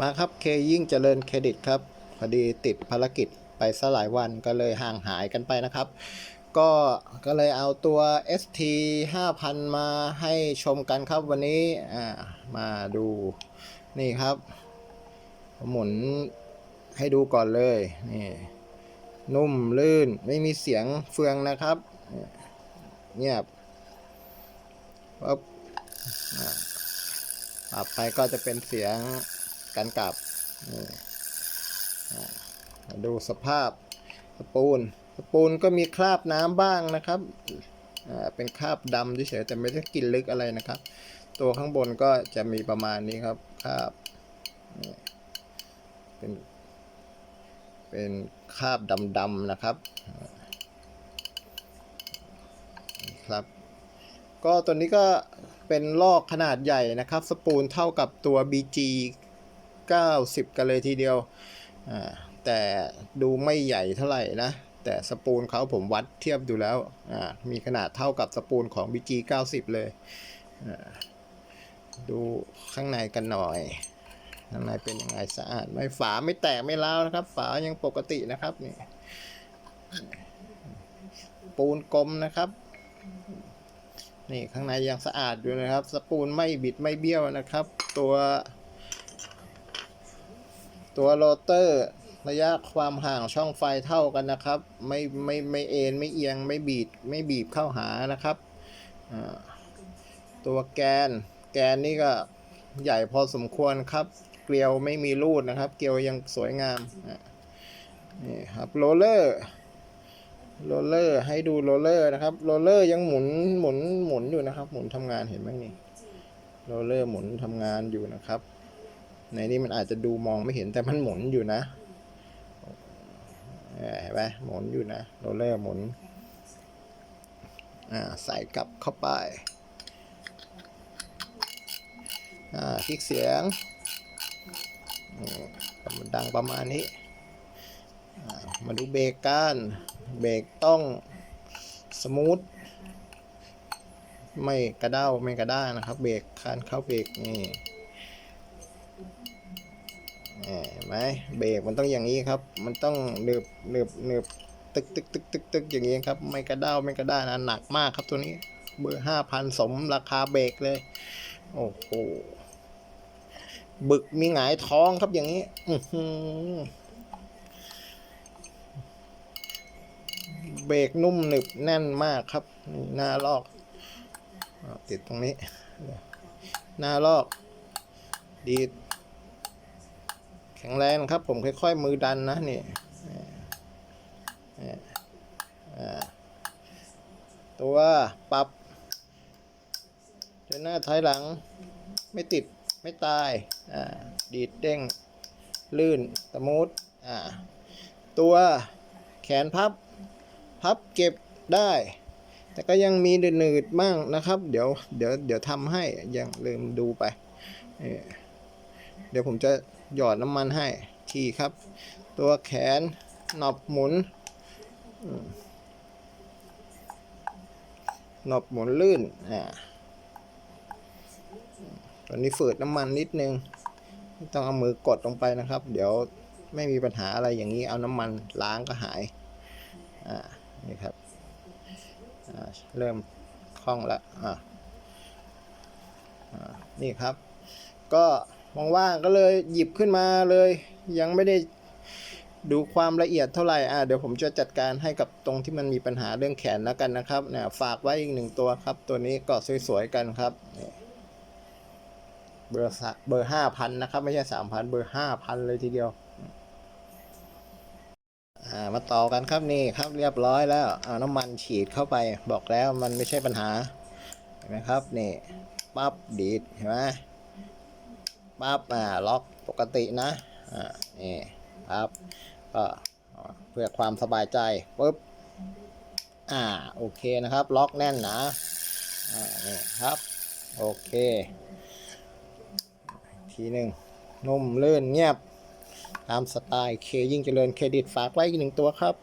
มาครับเคยิ่งเจริญเครดิตครับพอดีติดภารกิจไปสหลายวันก็เลยห่างหายกันไปนะครับ ก็ก็เลยเอาตัว ST 5000 มาให้ชมกันครับวันนี้มาดูนี่ครับหมุนให้ดูก่อนเลยนี่นุ่มลื่นไม่มีเสียงเฟืองนะครับเงียบปั๊บปรับไปก็จะเป็นเสียง การกลับมาดูสภาพสปูนสปูนก็มีคราบน้ำบ้างนะครับ เป็นคราบดำเฉยแต่ไม่ได้กินลึกอะไรนะครับ ตัวข้างบนก็จะมีประมาณนี้ครับคราบเป็นเป็นคราบดำๆนะครับครับ ก็ตัวนี้ก็เป็นลอกขนาดใหญ่นะครับ สปูลเท่ากับตัว BG 90 กันเลยทีเดียว แต่ดูไม่ใหญ่เท่าไหร่นะ แต่สปูลเขาผมวัดเทียบดูแล้ว มีขนาดเท่ากับสปูลของ BG 90 เลย ดูข้างในกันหน่อย ข้างในเป็นยังไงสะอาดไหม่ฝาไม่แตกไม่ร้าวนะครับ ฝายังปกตินะครับนี่ปูนกลมนะครับนี่ข้างในยังสะอาดอยู่นะครับ สปูนไม่บิดไม่เบี้ยวนะครับ ตัว ตัวโรเตอร์ระยะความห่างช่องไฟเท่ากันนะครับ ไม่ไม่ไม่เอ็นไม่เอียงไม่บีดไม่บีบเข้าหานะครับตัวแกนแกนนี่ก็ใหญ่พอสมควรครับ เกลียวไม่มีรูดนะครับ เกลียวยังสวยงามนี่ครับโรเลอร์โรเลอร์ให้ดูโรเลอร์นะครับโรเลอร์ยังหมุนหมุนหมุนอยู่นะครับ หมุนทำงานเห็นไหมนี่โรเลอร์หมุนทำงานอยู่นะครับ ในนี้มันอาจจะดูมองไม่เห็นแต่มันหมุนอยู่นะเห็นไหมหมุนอยู่นะโรเลอร์หมุนอ่าใส่กลับเข้าไปคลิกเสียงมันดังประมาณนี้ มาดูเบรกกันเบรกต้องสมูทไม่กระเด้าไม่กระด้างนะครับ เบรกคันเข้าเบรกนี่ เห็นไหมเบรกมันต้องอย่างนี้ครับ มันต้องเนืบเนืบเนืบตึกตึกตึกตึกตึกอย่างนี้ครับ ไม่กระเด้าไม่กระด้านะหนักมากครับตัวนี้ เบอร์ห้าพันสมราคาเบรกเลย โอ้โหบึกมีหงายท้องครับอย่างนี้อืเบรกนุ่มหนึบแน่นมากครับนี่หน้าลอกติดตรงนี้ หน้าลอก ดี ข็งแรงครับ ผมค่อยๆมือดันนะนี่ตัวปรับเดินหน้าถอยหลังไม่ติดไม่ตายดีดเด้ง ลื่นสมูทตัวแขนพับ พับเก็บได้ แต่ก็ยังมีหนืดๆมั่งนะครับ เดี๋ยวเดี๋ยวเดี๋ยวทำให้ยังลืมดูไปเอ่อ เดี๋ยวผมจะหยอดน้ำมันให้ทีครับ ตัวแขนหนอบหมุนหนอบหมุนลื่นอ่าตอนนี้ฝืดน้ำมันนิดนึงต้องเอามือกดลงไปนะครับ เดี๋ยวไม่มีปัญหาอะไรอย่างนี้เอาน้ำมันล้างก็หายอ่านี่ครับอ่าเริ่มคล่องแล้วอ่านี่ครับ ก็ ว่างๆก็เลยหยิบขึ้นมาเลย ยังไม่ได้ดูความละเอียดเท่าไหร่อ่าเดี๋ยวผมจะจัดการให้กับตรงที่มันมีปัญหาเรื่องแขนแล้วกันนะครับเนี่ยฝากไว้อีกหนึ่งตัวครับ ตัวนี้ก็สวยๆกันครับเบอร์สเบอร์ห้าพันนะครับ ไม่ใช่สามพันเบอร์ห้าพันเลยทีเดียวอ่ามาต่อกันครับนี่ครับเรียบร้อยแล้วเอาน้ำมันฉีดเข้าไป บอกแล้วมันไม่ใช่ปัญหาเห็นไหมครับนี่ปั๊บดีดเห็นไหม ปั๊บอ่าล็อกปกตินะอ่านี่ครับก็เพื่อความสบายใจปุ๊บอ่าโอเคนะครับ ล็อกแน่นนะอ่านี่ครับโอเค ทีหนึ่งนุ่มลื่อนเงียบ ตามสไตล์เคยิ่งเจริญเครดิตฝากไว้อีกหนึ่งตัวครับ